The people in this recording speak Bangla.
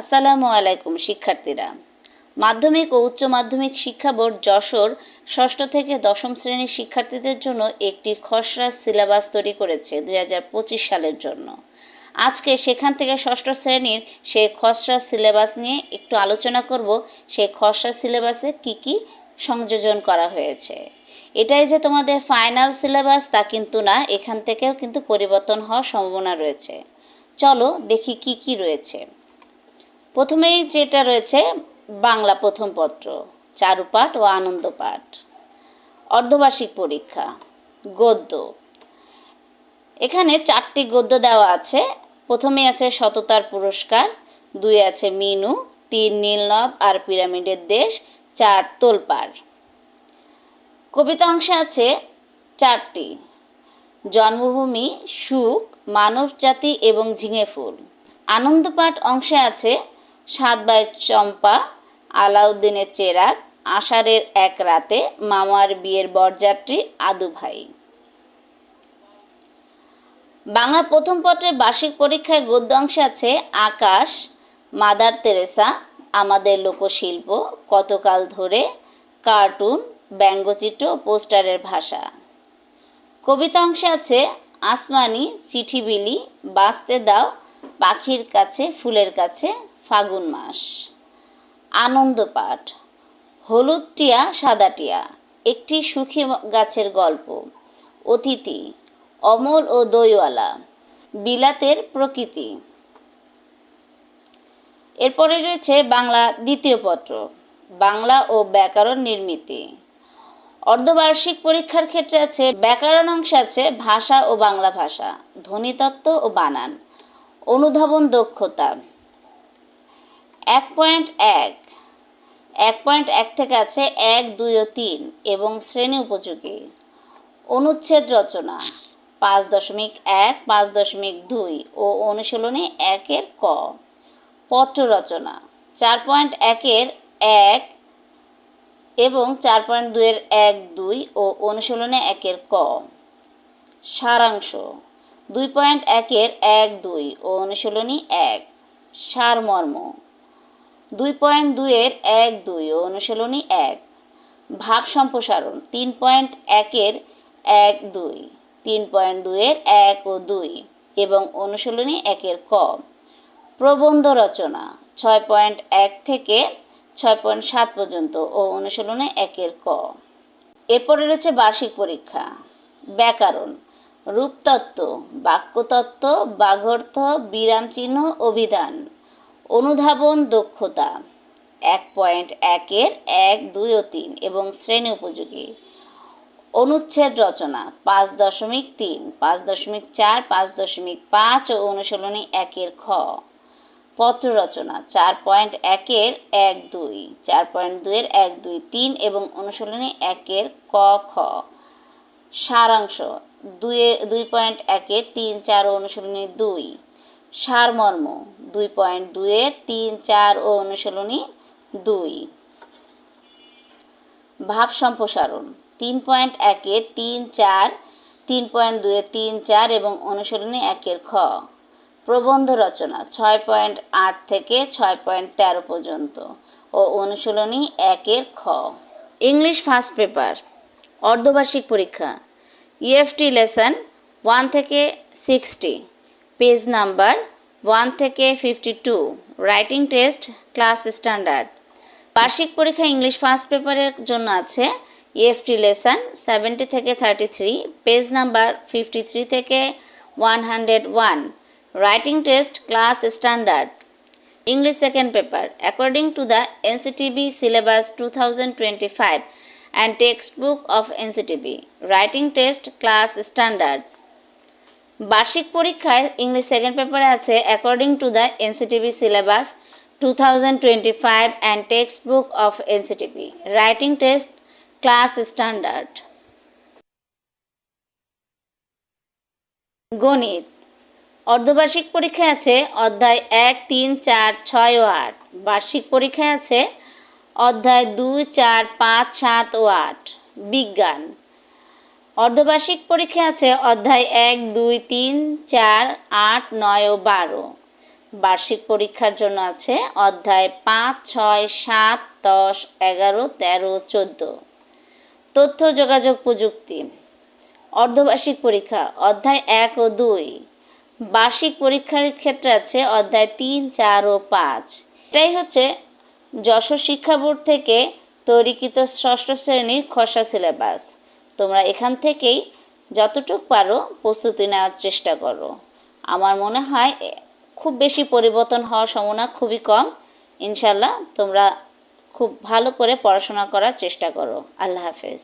আসসালামু আলাইকুম, শিক্ষার্থীরা। মাধ্যমিক ও উচ্চ মাধ্যমিক শিক্ষা বোর্ড যশোর ষষ্ঠ থেকে দশম শ্রেণির শিক্ষার্থীদের জন্য একটি খসড়া সিলেবাস তৈরি করেছে দু হাজার পঁচিশ সালের জন্য। আজকে সেখান থেকে ষষ্ঠ শ্রেণির সেই খসড়া সিলেবাস নিয়ে একটু আলোচনা করব সেই খসড়া সিলেবাসে কি কি সংযোজন করা হয়েছে। এটাই যে তোমাদের ফাইনাল সিলেবাস তা কিন্তু না, এখান থেকেও কিন্তু পরিবর্তন হওয়ার সম্ভাবনা রয়েছে। চলো দেখি কি কি রয়েছে। প্রথমেই যেটা রয়েছে, বাংলা প্রথম পত্র, চারুপাঠ ও আনন্দ পাঠ অর্ধবার্ষিক পরীক্ষা, গদ্য। এখানে চারটি গদ্য দেওয়া আছে। প্রথমে আছে সততার পুরস্কার, দুই আছে মিনু, তিন নীলনদ আর পিরামিডের দেশ, চার তোলপাড়। কবিতা অংশে আছে চারটি, জন্মভূমি, সুখ মানব জাতি এবং ঝিঙে ফুল। আনন্দপাঠ অংশে আছে সাত বাই চম্পা, আলাউদ্দিনের চেরাগ, আষাঢ়ের এক রাতে মামার বিয়ের বরযাত্রী আদু ভাই। বাংলা প্রথম পত্রের বার্ষিক পরীক্ষায় গদ্য অংশে আছে আকাশ, মাদার তেরেসা, আমাদের লোকশিল্প, কতকাল ধরে, কার্টুন, ব্যঙ্গচিত্র, পোস্টারের ভাষা। কবিতা অংশে আছে আসমানি চিঠি বিলি বাঁচতে দাও, পাখির কাছে, ফুলের কাছে ফাগুন মাস। আনন্দ পাঠ। হলুদ টিয়া, সাদা টিয়া, একটি সুখী গাছের গল্প। অতিথি, অমল ও দইওয়ালা, বিলাতের প্রকৃতি। এরপরে রয়েছে বাংলা দ্বিতীয় পত্র, বাংলা ও ব্যাকরণ নির্মিতি। অর্ধবার্ষিক পরীক্ষার ক্ষেত্রে আছে ব্যাকরণ অংশে আছে ভাষা ও বাংলা ভাষা, ধ্বনিতত্ত্ব ও বানান, অনুধাবন দক্ষতা। এক পয়েন্ট এক। এক পয়েন্ট এক থেকে আছে এক, দুই ও তিন এবং শ্রেণি উপযোগী। অনুচ্ছেদ রচনা পাঁচ দশমিক এক, পাঁচ দশমিক দুই ও অনুশীলনী একের ক। পত্র রচনা চার পয়েন্ট একের এক এবং চার পয়েন্ট দুইয়ের এক, দুই ও অনুশীলনে একের ক। সারাংশ দুই পয়েন্ট একের এক, দুই ও অনুশীলনী এক। সারমর্ম দুই পয়েন্ট দুইয়ের এক দুই ও অনুশীলনী এক। ভাব সম্প্রসারণ, তিন পয়েন্ট একের এক দুই, তিন পয়েন্ট দুইয়ের এক ও দুই এবং অনুশীলনী একের ক। প্রবন্ধ রচনা, ছয় পয়েন্ট এক থেকে ছয় পয়েন্ট সাত পর্যন্ত ও অনুশীলনে একের ক। এরপরে রয়েছে বার্ষিক পরীক্ষা, ব্যাকরণ, রূপতত্ত্ব, বাক্যতত্ত্ব, বাঘর্থ বিরাম চিহ্ন অভিধান। অনুধাবন দক্ষতা এক পয়েন্ট একের এক, দুই ও তিন এবং শ্রেণি উপযোগী। অনুচ্ছেদ রচনা পাঁচ দশমিক তিন, পাঁচ দশমিক চার, পাঁচ দশমিক পাঁচ ও অনুশীলনী একের খ। পত্র রচনা চার পয়েন্ট একের এক, দুই, চার পয়েন্ট দুইয়ের এক, দুই, তিন এবং অনুশীলনী একের ক, খ। সারাংশ দুয়ে দুই পয়েন্ট একের তিন, চার অনুশীলনী দুই। সারমর্ম, দুই পয়েন্ট দুইয়ের তিন, চার ও অনুশীলনী দুই। ভাব সম্প্রসারণ, তিন পয়েন্ট একের তিন, চার, তিন পয়েন্ট দুয়ের তিন, চার এবং অনুশীলনী একের খ। প্রবন্ধ রচনা, ছয় পয়েন্ট আট থেকে ছয় পয়েন্ট তেরো পর্যন্ত ও অনুশীলনী একের খ। ইংলিশ ফার্স্ট পেপার, অর্ধবার্ষিক পরীক্ষা, ইএফটি লেসন ওয়ান থেকে সিক্সটি। পেজ নাম্বার ওয়ান থেকে fifty two writing test class standard বার্ষিক পরীক্ষা ইংলিশ ফার্স্ট পেপারের জন্য আছে ইএফটি লেসন সেভেন্টি থেকে thirty three page number fifty three থেকে one hundred one writing test class standard English second paper, according to the NCTB syllabus 2025 and textbook of NCTB writing test class standard. বার্ষিক পরীক্ষায় ইংলিশ সেকেন্ড পেপারে আছে according to the NCTB syllabus two thousand twenty five and textbook of NCTB writing test class standard গণিত. অর্ধবার্ষিক পরীক্ষায় আছে অধ্যায় এক, তিন, চার, ছয় ও আট। বার্ষিক পরীক্ষায় আছে অধ্যায় দুই, চার, পাঁচ, সাত ও আট। বিজ্ঞান. অর্ধবার্ষিক পরীক্ষা আছে অধ্যায় এক, দুই, তিন, চার, আট, নয় ও বারো। বার্ষিক পরীক্ষার জন্য আছে অধ্যায় পাঁচ, ছয়, সাত, দশ, এগারো, তেরো, চোদ্দ। তথ্য, যোগাযোগ, প্রযুক্তি। অর্ধবার্ষিক পরীক্ষা, অধ্যায় এক ও দুই। বার্ষিক পরীক্ষার ক্ষেত্রে আছে অধ্যায় তিন, চার ও পাঁচ। এটাই হচ্ছে যশোর শিক্ষা বোর্ড থেকে তৈরিকৃত ষষ্ঠ শ্রেণির খসড়া সিলেবাস। তোমরা এখান থেকেই যতটুক পারো প্রস্তুতি নেওয়ার চেষ্টা করো। আমার মনে হয় খুব বেশি পরিবর্তন হওয়ার সম্ভাবনা খুবই কম। ইনশাল্লাহ তোমরা খুব ভালো করে পড়াশোনা করার চেষ্টা করো। আল্লাহ হাফেজ।